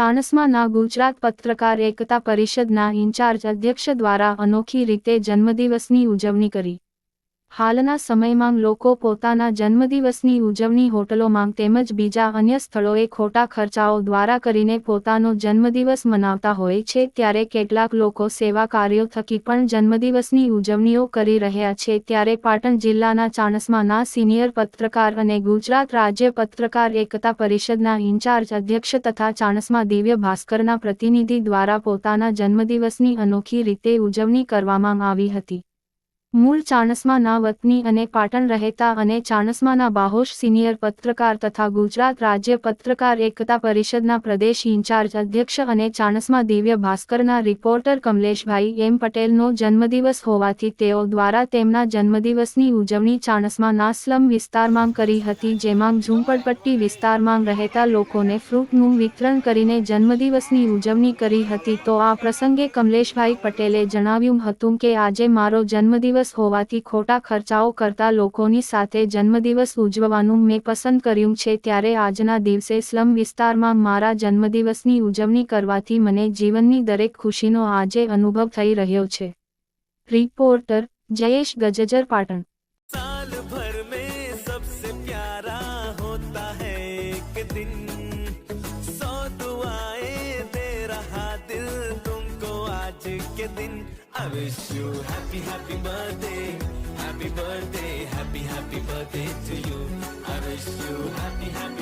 ચાણસ્માના ગુજરાત પત્રકાર એકતા પરિષદના ઇન્ચાર્જ અધ્યક્ષ દ્વારા અનોખી રીતે જન્મદિવસની ઉજવણી કરી. હાલના સમયમાં લોકો પોતાના જન્મદિવસની ઉજવણી હોટલોમાં તેમજ બીજા અન્ય સ્થળોએ ખોટા ખર્ચાઓ દ્વારા કરીને પોતાનો જન્મદિવસ મનાવતા હોય છે, ત્યારે કેટલાક લોકો સેવા કાર્યો થકી પણ જન્મદિવસની ઉજવણીઓ કરી રહ્યા છે, ત્યારે પાટણ જિલ્લાના ચાણસમાના સિનિયર પત્રકાર અને ગુજરાત રાજ્ય પત્રકાર એકતા પરિષદના ઇન્ચાર્જ અધ્યક્ષ તથા ચાણસમા દિવ્ય ભાસ્કરના પ્રતિનિધિ દ્વારા પોતાના જન્મદિવસની અનોખી રીતે ઉજવણી કરવામાં આવી હતી. મૂળ ચાણસમાના વતની અને પાટણ રહેતા અને ચાણસમાના બાહોશ સિનિયર પત્રકાર તથા ગુજરાત રાજ્ય પત્રકાર એકતા પરિષદના પ્રદેશ ઇન્ચાર્જ અધ્યક્ષ અને ચાણસમા દિવ્ય ભાસ્કરના રિપોર્ટર કમલેશભાઈ એમ પટેલનો જન્મદિવસ હોવાથી તેઓ દ્વારા તેમના જન્મદિવસની ઉજવણી ચાણસમાના સ્લમ વિસ્તારમાં કરી હતી, જેમાં ઝૂંપડપટ્ટી વિસ્તારમાં રહેતા લોકોને ફ્રૂટનું વિતરણ કરીને જન્મદિવસની ઉજવણી કરી હતી. તો આ પ્રસંગે કમલેશભાઈ પટેલે જણાવ્યું હતું કે, આજે મારો જન્મદિવસ હોવાથી ખોટા ખર્ચાઓ કરતા લોકોની સાથે જન્મદિવસ ઉજવવાનું મેં પસંદ કર્યું છે ત્યારે આજના દિવસે સ્લમ વિસ્તારમાં મારા જન્મદિવસની ઉજવણી કરવાથી મને જીવનની દરેક ખુશીનો આજે અનુભવ થઈ રહ્યો છે રિપોર્ટર જયેશ ગજજર પાટણ साल भर में सबसे प्यारा होता है एक दिन के दिन I wish you happy happy birthday happy birthday happy happy birthday to you I wish you happy happy